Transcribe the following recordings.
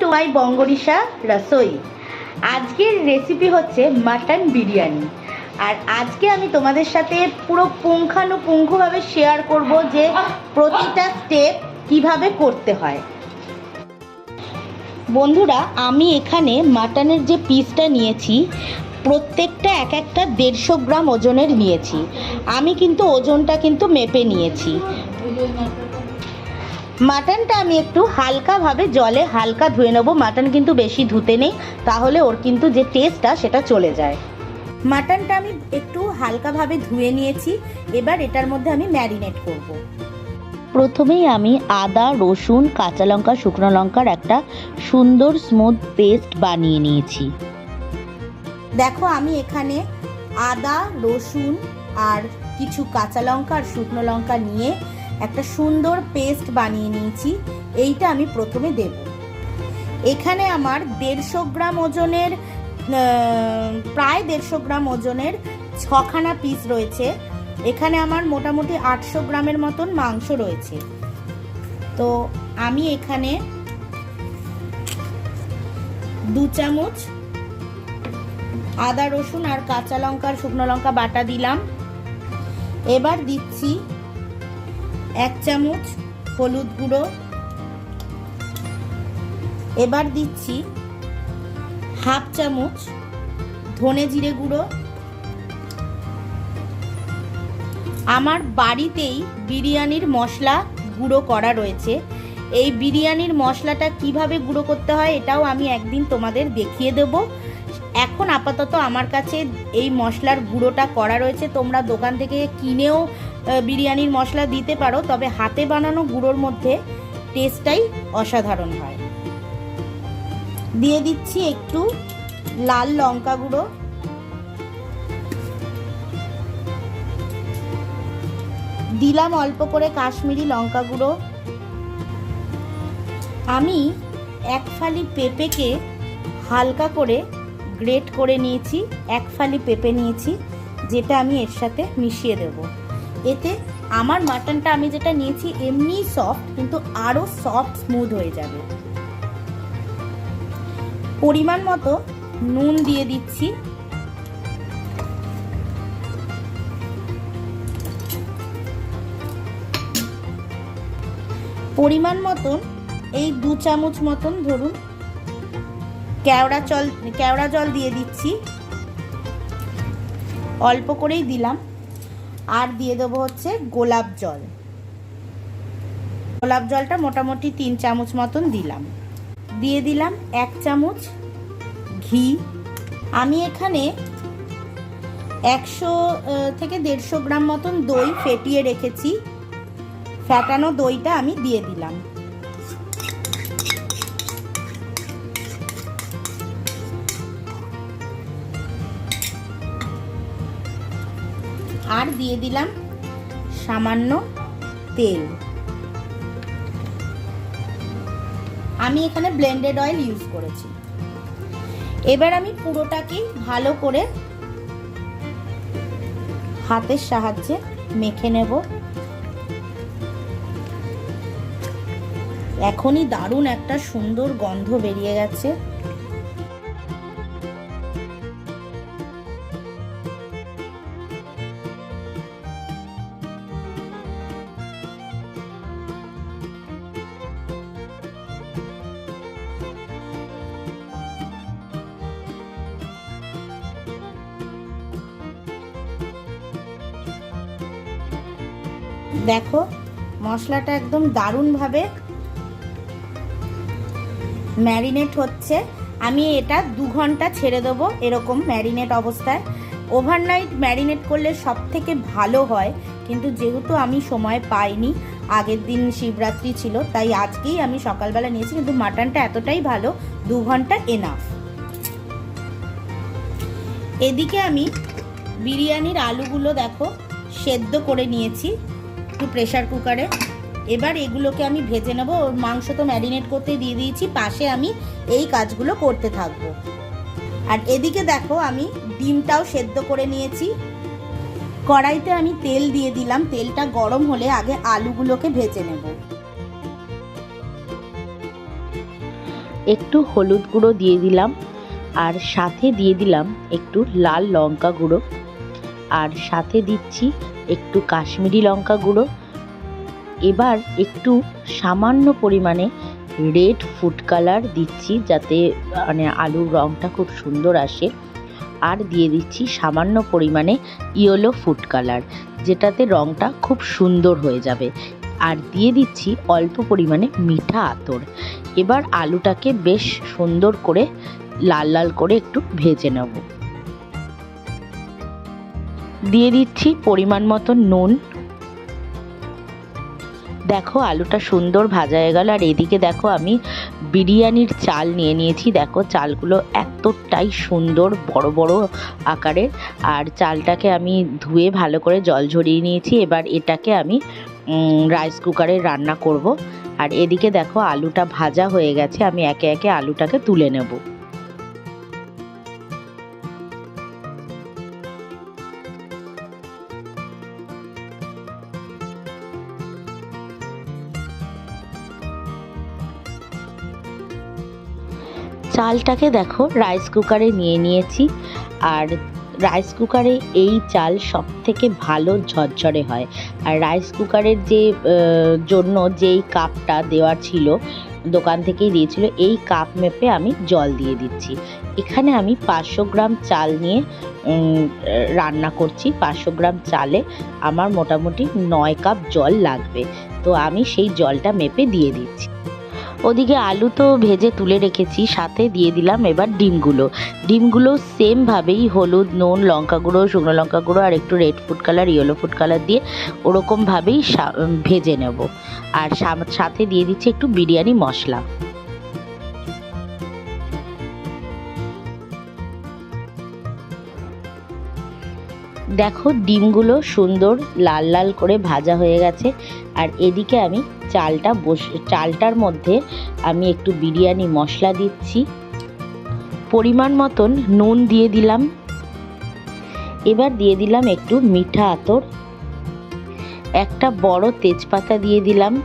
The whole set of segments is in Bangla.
To my বঙ্গরিসা Rasoi. আজকের রেসিপি হচ্ছে মাটন বিরিয়ানি। আর আজকে আমি তোমাদের সাথে পুরো পুঙ্খানুপুঙ্খভাবে শেয়ার করব যে প্রতিটা স্টেপ কীভাবে করতে হয়। বন্ধুরা, আমি এখানে মাটনের যে পিসটা নিয়েছি, প্রত্যেকটা এক একটা দেড়শো গ্রাম ওজনের নিয়েছি। আমি কিন্তু ওজনটা কিন্তু মেপে নিয়েছি। মাটনটা আমি একটু হালকাভাবে জলে হালকা ধুয়ে নেব। মাটন কিন্তু বেশি ধুতে নেই, তাহলে ওর কিন্তু যে টেস্টটা সেটা চলে যায়। মাটনটা আমি একটু হালকাভাবে ধুয়ে নিয়েছি, এবার এটার মধ্যে আমি ম্যারিনেট করব। প্রথমেই আমি আদা, রসুন, কাঁচা লঙ্কা, শুকনো লঙ্কার একটা সুন্দর স্মুথ পেস্ট বানিয়ে নিয়েছি। দেখো আমি এখানে আদা, রসুন আর কিছু কাঁচা লঙ্কা আর শুকনো লঙ্কা নিয়ে একটা সুন্দর পেস্ট বানিয়ে নিয়েছি, এইটা আমি প্রথমে দেব। এখানে আমার দেড়শো গ্রাম ওজনের প্রায় দেড়শো গ্রাম ওজনের ছখানা পিস রয়েছে। এখানে আমার মোটামুটি আটশো গ্রামের মতন মাংস রয়েছে। তো আমি এখানে দু চামচ আদা রসুন আর কাঁচা লঙ্কা শুকনো লঙ্কা বাটা দিলাম। এবার দিচ্ছি এক চামচ হলুদ গুঁড়ো। এবার দিচ্ছি হাফ চামচ ধনে জিরে গুঁড়ো। আমার বাড়িতেই বিরিয়ানির মশলা গুঁড়ো করা রয়েছে। এই বিরিয়ানির মশলাটা কীভাবে গুঁড়ো করতে হয় এটাও আমি একদিন তোমাদের দেখিয়ে দেব। এখন আপাতত আমার কাছে এই মশলার গুঁড়োটা করা রয়েছে। তোমরা দোকান থেকে কিনেও বিরিয়ানির মশলা দিতে পারো, তবে হাতে বানানো গুঁড়োর মধ্যে টেস্টটাই অসাধারণ হয়। দিয়ে দিচ্ছি একটু লাল লঙ্কা গুঁড়ো। দিলাম অল্প করে কাশ্মীরি লঙ্কা গুঁড়ো। আমি এক ফালি পেঁপেকে হালকা করে গ্রেট করে নিয়েছি, এক ফালি পেঁপে নিয়েছি, যেটা আমি এর সাথে মিশিয়ে দেব। এতে আমার মাটনটা আমি যেটা নিয়েছি এমনি সফট কিন্তু আরও সফট স্মুথ হয়ে যাবে। পরিমাণ মতো নুন দিয়ে দিচ্ছি। পরিমাণ মতন এই দু চামচ মতন ধরুন কেওড়া জল কেওড়া জল দিয়ে দিচ্ছি। অল্প করেই দিলাম। আর দিয়ে দেবো হচ্ছে গোলাপ জল। গোলাপ জলটা মোটামুটি তিন চামচ মতন দিলাম। দিয়ে দিলাম এক চামচ ঘি। আমি এখানে একশো থেকে দেড়শো গ্রাম মতন দই ফেটিয়ে রেখেছি। ফ্যাটানো দইটা আমি দিয়ে দিলাম। আর দিয়ে দিলাম সামান্য তেল। আমি এখানে ব্লেন্ডেড অয়েল ইউজ করেছি। এবার আমি পুরোটাকেই ভালো করে হাতের সাহায্যে মেখে নেব। এখনই দারুণ একটা সুন্দর গন্ধ বেরিয়ে গেছে। দেখো, মশলাটা একদম দারুণভাবে ম্যারিনেট হচ্ছে। আমি এটা দু ঘণ্টা ছেড়ে দেবো এরকম ম্যারিনেট অবস্থায়। ওভারনাইট ম্যারিনেট করলে সব থেকে ভালো হয়, কিন্তু যেহেতু আমি সময় পাইনি, আগের দিন শিবরাত্রি ছিল, তাই আজকেই আমি সকালবেলা নিয়েছি, কিন্তু মাটনটা এতটাই ভালো, দু ঘণ্টা এনাফ এদিকে আমি বিরিয়ানির আলুগুলো দেখো, সেদ্ধ করে নিয়েছি। একটু প্রেশার কুকারে এবার এগুলোকে আমি ভেজে নেব। মাংস তো ম্যারিনেট করতে দিয়ে দিয়েছি। পাশে আমি এই কাজগুলো করতে থাকব। আর এদিকে দেখো, আমি ডিমটাও সেদ্ধ করে নিয়েছি। কড়াইতে আমি তেল দিয়ে দিলাম। তেলটা গরম হলে আগে আলুগুলোকে ভেজে নেব। একটু হলুদ গুঁড়ো দিয়ে দিলাম। আর সাথে দিয়ে দিলাম একটু লাল লঙ্কা গুঁড়ো। আর সাথে দিচ্ছি একটু কাশ্মীরি লঙ্কা গুঁড়ো, এবার একটু সামান্য পরিমাণে রেড ফুড কালার দিচ্ছি যাতে মানে আলুর রঙটা খুব সুন্দর আসে। আর দিয়ে দিচ্ছি সামান্য পরিমাণে ইয়েলো ফুড কালার যেটাতে রঙটা খুব সুন্দর হয়ে যাবে। আর দিয়ে দিচ্ছি অল্প পরিমাণে মিঠা আতর। এবার আলুটাকে বেশ সুন্দর করে লাল লাল করে একটু ভেজে নেব। দিয়ে দিচ্ছি পরিমাণ মতো নুন। দেখো আলুটা সুন্দর ভাজা হয়ে গেল, আর এদিকে দেখো আমি বিরিয়ানির চাল নিয়ে নিয়েছি। দেখো চালগুলো এতটাই সুন্দর, বড় বড় আকারের আর চালটাকে আমি ধুয়ে ভালো করে জল ঝরিয়ে নিয়েছি। এবার এটাকে আমি রাইস কুকারে রান্না করব। আর এদিকে দেখো আলুটা ভাজা হয়ে গেছে, আমি একে একে আলুটাকে তুলে নেব। চালটাকে দেখো রাইস কুকারে নিয়ে নিয়েছি। আর রাইস কুকারে এই চাল সব থেকে ভালো ঝরঝরে হয়। আর রাইস কুকারের যে জন্য যেই কাপটা দেওয়ার ছিল, দোকান থেকেই দিয়েছিল, এই কাপ মেপে আমি জল দিয়ে দিচ্ছি। এখানে আমি পাঁচশো গ্রাম চাল নিয়ে রান্না করছি। পাঁচশো গ্রাম চালে আমার মোটামুটি নয় কাপ জল লাগবে। তো আমি সেই জলটা মেপে দিয়ে দিচ্ছি। ওদিকে আলু তো ভেজে তুলে রেখেছি, সাথে দিয়ে দিলাম এবার ডিমগুলো। ডিমগুলো সেমভাবেই হলুদ, নুন, লঙ্কা গুঁড়ো, শুকনো লঙ্কা গুঁড়ো আর একটু red food colour yellow food colour দিয়ে ওরকমভাবেই ভেজে নেব। আর সাথে দিয়ে দিচ্ছি একটু বিরিয়ানি মশলা। দেখো, ডিমগুলো সুন্দর লাল লাল করে ভাজা হয়ে গেছে। আর এদিকে আমি চালটা বসে, চালটার মধ্যে আমি একটু বিরিয়ানি মশলা দিচ্ছি। পরিমাণ মতন নুন দিয়ে দিলাম। এবার দিয়ে দিলাম একটু মিঠা আতর। একটা বড় তেজপাতা দিয়ে দিলাম।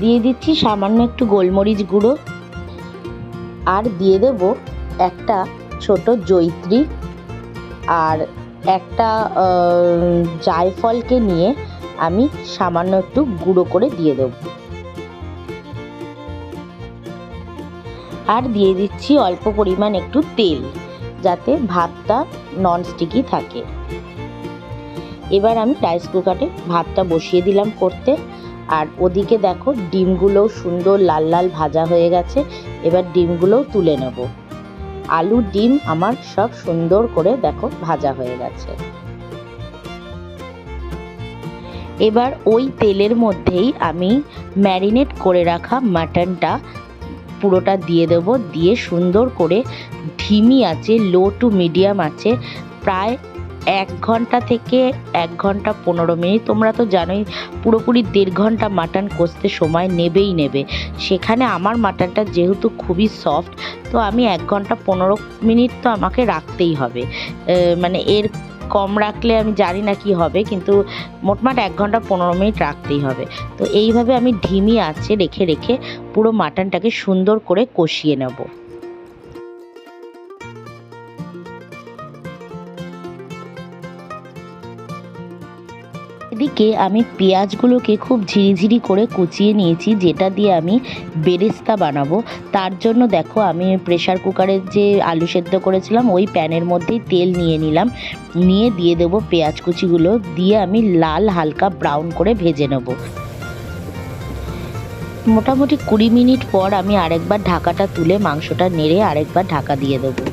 দিয়ে দিচ্ছি সামান্য একটু গোলমরিচ গুঁড়ো। আর দিয়ে দেব একটা ছোট জৈত্রী আর একটা জায়ফলকে নিয়ে আমি সামান্য একটু গুঁড়ো করে দিয়ে দেব। আর দিয়ে দিচ্ছি অল্প পরিমাণ একটু তেল, যাতে ভাতটা নন স্টিকি থাকে। এবার আমি রাইস কুকারে ভাতটা বসিয়ে দিলাম করতে। আর ওদিকে দেখো, ডিমগুলোও সুন্দর লাল লাল ভাজা হয়ে গেছে। এবার ডিমগুলোও তুলে নেব। আলু ডিম আমার সব সুন্দর করে দেখো ভাজা হয়ে গেছে। এবার ওই তেলের মধ্যেই আমি ম্যারিনেট করে রাখা মাটনটা পুরোটা দিয়ে দেব, দিয়ে সুন্দর করে ধিমি আছে, লো টু মিডিয়াম আছে, প্রায় এক ঘণ্টা থেকে এক ঘণ্টা পনেরো মিনিট। তোমরা তো জানোই, পুরোপুরি দেড় ঘণ্টা মাটন কষতে সময় নেবেই নেবে। সেখানে আমার মাটনটা যেহেতু খুবই সফট তো আমি এক ঘণ্টা পনেরো মিনিট তো আমাকে রাখতেই হবে। মানে এর কম রাখলে আমি জানি না কি হবে, কিন্তু মোটমাট এক ঘণ্টা পনেরো মিনিট রাখতেই হবে। তো এইভাবে আমি ঢিমি আছে রেখে রেখে পুরো মাটনটাকে সুন্দর করে কষিয়ে নেব। এদিকে আমি পেঁয়াজগুলোকে খুব ঝিরিঝিরি করে কুচিয়ে নিয়েছি, যেটা দিয়ে আমি বেরেস্তা বানাবো। তার জন্য দেখো, আমি প্রেশার কুকারের যে আলু সেদ্ধ করেছিলাম, ওই প্যানের মধ্যেই তেল নিয়ে নিলাম। নিয়ে দিয়ে দেবো পেঁয়াজ কুচিগুলো, দিয়ে আমি লাল হালকা ব্রাউন করে ভেজে নেব। মোটামুটি কুড়ি মিনিট পর আমি আরেকবার ঢাকাটা তুলে মাংসটা নেড়ে আরেকবার ঢাকা দিয়ে দেবো।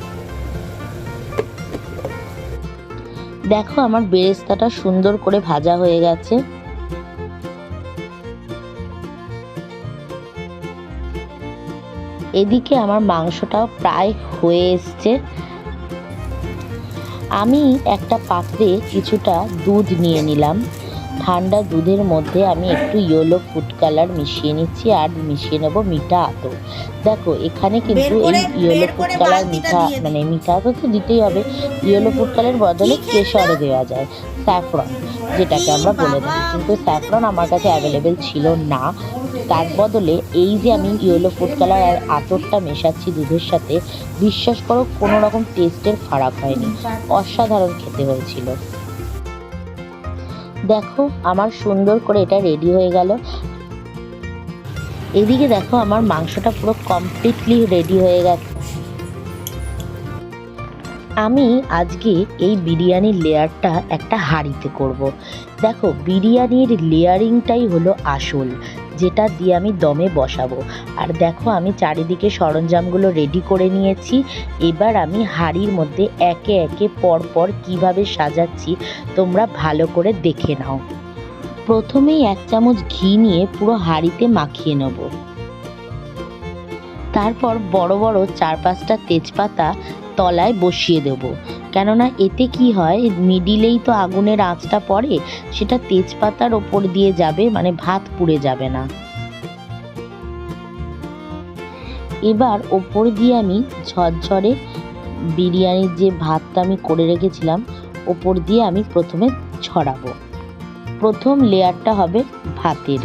দেখো আমার বেরেস্তাটা সুন্দর করে ভাজা হয়ে গেছে। এদিকে আমার মাংসটাও প্রায় হয়ে এসছে। আমি একটা পাত্রে কিছুটা দুধ নিয়ে নিলাম। ঠান্ডা দুধের মধ্যে আমি একটু ইয়েলো ফুড কালার মিশিয়ে নিচ্ছি আর মিশিয়ে নেব মিঠা আতর। দেখো এখানে কিন্তু এই ইয়েলো ফুড কালার মিঠা মানে মিঠা আতর তো দিতেই হবে। ইয়েলো ফুড কালার বদলে? কেশরও দেওয়া যায় স্যাফরন যেটাকে আমরা বলে থাকি। কিন্তু স্যাফরন আমার কাছে অ্যাভেলেবেল ছিল না। তার বদলে এই যে আমি ইয়েলো ফুড কালার আর আতরটা মেশাচ্ছি দুধের সাথে বিশ্বাস করো কোনো রকম টেস্টের ফারাক হয়নি। অসাধারণ খেতে হয়েছিল। দেখো, আমার সুন্দর করে এটা রেডি হয়ে গেল। এদিকে দেখো, আমার মাংসটা পুরো কমপ্লিটলি রেডি হয়ে গেছে। আমি আজকে এই বিরিয়ানির লেয়ারটা একটা হাঁড়িতে করব। দেখো, বিরিয়ানির লেয়ারিংটাই হলো আসল। যেটা দিয়ে আমি দমে বসাবো। আর দেখো আমি চারিদিকে সরঞ্জামগুলো রেডি করে নিয়েছি। এবার আমি হাঁড়ির মধ্যে একে একে পর পর কীভাবে সাজাচ্ছি তোমরা ভালো করে দেখে নাও। প্রথমেই এক চামচ ঘি নিয়ে পুরো হাঁড়িতে মাখিয়ে নেব। তারপর বড় বড় চার পাঁচটা তেজপাতা তলায় বসিয়ে দেব। কেননা এতে কি হয় মিডিলেই তো আগুনের আঁচটা পড়ে, সেটা তেজপাতার ওপর দিয়ে যাবে মানে ভাত পুড়ে যাবে না। এবার ওপর দিয়ে আমি ঝরঝরে বিরিয়ানির যে ভাতটা আমি করে রেখেছিলাম, ওপর দিয়ে আমি প্রথমে ছড়াবো। প্রথম লেয়ারটা হবে ভাতের।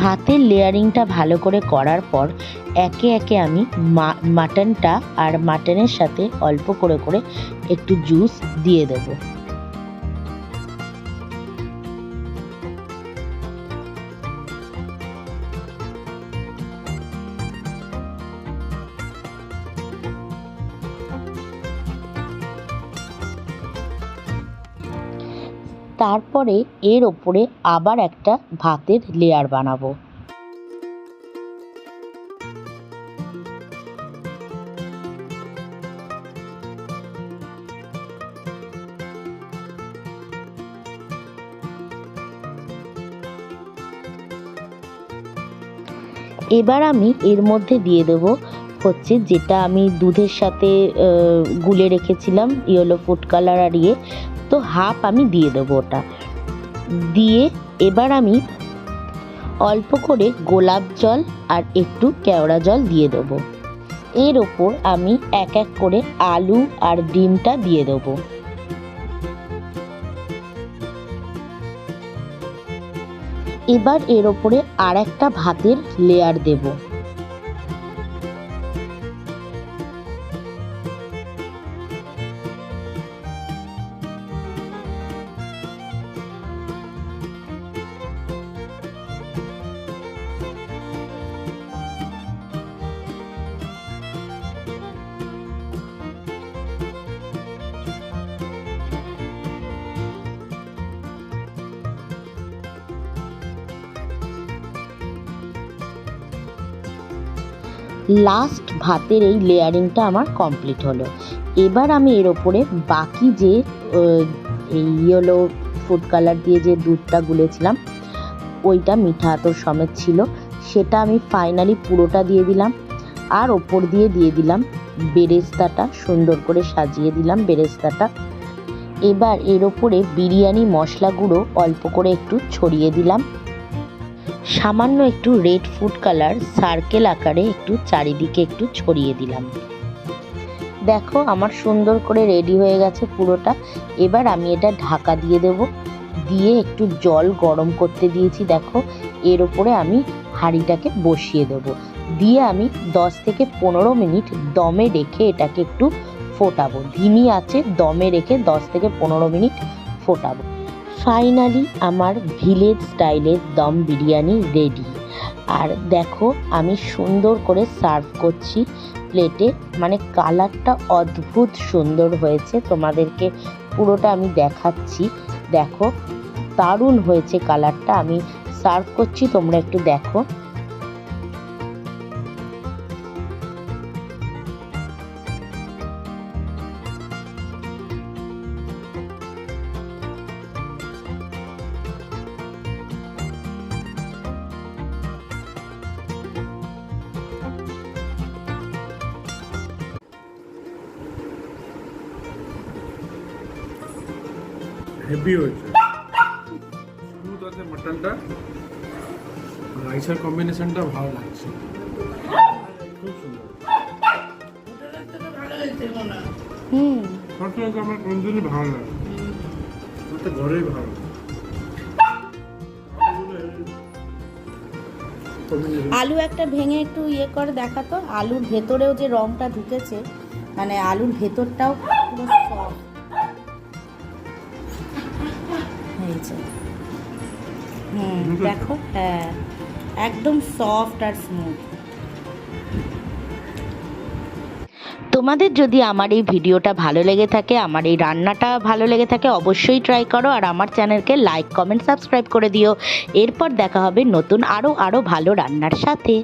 ভাতের লেয়ারিংটা ভালো করে করার পর, একে একে আমি মাটনটা আর মাটনের সাথে অল্প করে করে একটু জুস দিয়ে দেবো। তারপরে এর ওপরে আবার একটা ভাতের লেয়ার বানাবো। এবার আমি এর মধ্যে দিয়ে দেবো হচ্ছে যেটা আমি দুধের সাথে গুলে রেখেছিলাম ইয়েলো ফুড কালার আর ইয়ে। তো হাফ আমি দিয়ে দেবো ওটা। দিয়ে এবার আমি অল্প করে গোলাপ জল আর একটু কেওড়া জল দিয়ে দেবো। এর ওপর আমি এক এক করে আলু আর ডিমটা দিয়ে দেবো। এবার এর ওপরে আর একটা ভাতের লেয়ার দেবো। লাস্ট ভাতের এই লেয়ারিংটা আমার কমপ্লিট হলো। এবার আমি এর ওপরে বাকি যে ইয়েলো ফুড কালার দিয়ে যে দুধটা গুলেছিলাম, ওইটা মিঠা আতর সমেত ছিল, সেটা আমি ফাইনালি পুরোটা দিয়ে দিলাম। আর ওপর দিয়ে দিয়ে দিলাম বেরেস্তাটা, সুন্দর করে সাজিয়ে দিলাম বেরেস্তাটা। এবার এর ওপরে বিরিয়ানি মশলা গুঁড়ো অল্প করে একটু ছড়িয়ে দিলাম। সামান্য একটু রেড ফুড কালার সার্কেল আকারে একটু চারিদিকে একটু ছড়িয়ে দিলাম। দেখো, আমার সুন্দর করে রেডি হয়ে গেছে পুরোটা। এবার আমি এটা ঢাকা দিয়ে দেব। দিয়ে একটু জল গরম করতে দিয়েছি, দেখো। এর ওপরে আমি হাঁড়িটাকে বসিয়ে দেব। দিয়ে আমি দশ থেকে পনেরো মিনিট দমে রেখে এটাকে একটু ফোটাবো। ধিমি আছে, দমে রেখে দশ থেকে পনেরো মিনিট ফোটাবো। ফাইনালি আমার ভিলেজ স্টাইলের দম বিরিয়ানি রেডি আর দেখো, আমি সুন্দর করে সার্ভ করছি প্লেটে। মানে কালারটা অদ্ভুত সুন্দর হয়েছে। তোমাদেরকে পুরোটা আমি দেখাচ্ছি। দেখো, দারুণ হয়েছে কালারটা। আমি সার্ভ করছি, তোমরা একটু দেখো। হেভি হয়েছে। স্মুথ আছে মাটনটা রাইসের কম্বিনেশনটা ভালো লাগছে। খুব সুন্দর। হুম। সবসময় আমার কোনদিনই ভালো লাগে আমার তো ঘরেই ভালো আলু একটা ভেঙে একটু ইয়ে করে দেখাতো আলুর ভেতরেও যে রংটা ঢুকেছে মানে আলুর ভেতরটাও পুরো হুম, দেখো হ্যাঁ একদম সফট আর স্মুথ তোমাদের যদি আমার এই ভিডিওটা ভালো লেগে থাকে, আমার এই রান্নাটা ভালো লেগে থাকে, অবশ্যই ট্রাই করো আর আমার চ্যানেলকে লাইক কমেন্ট সাবস্ক্রাইব করে দিও। এরপর দেখা হবে নতুন আরও আরও ভালো রান্নার সাথে।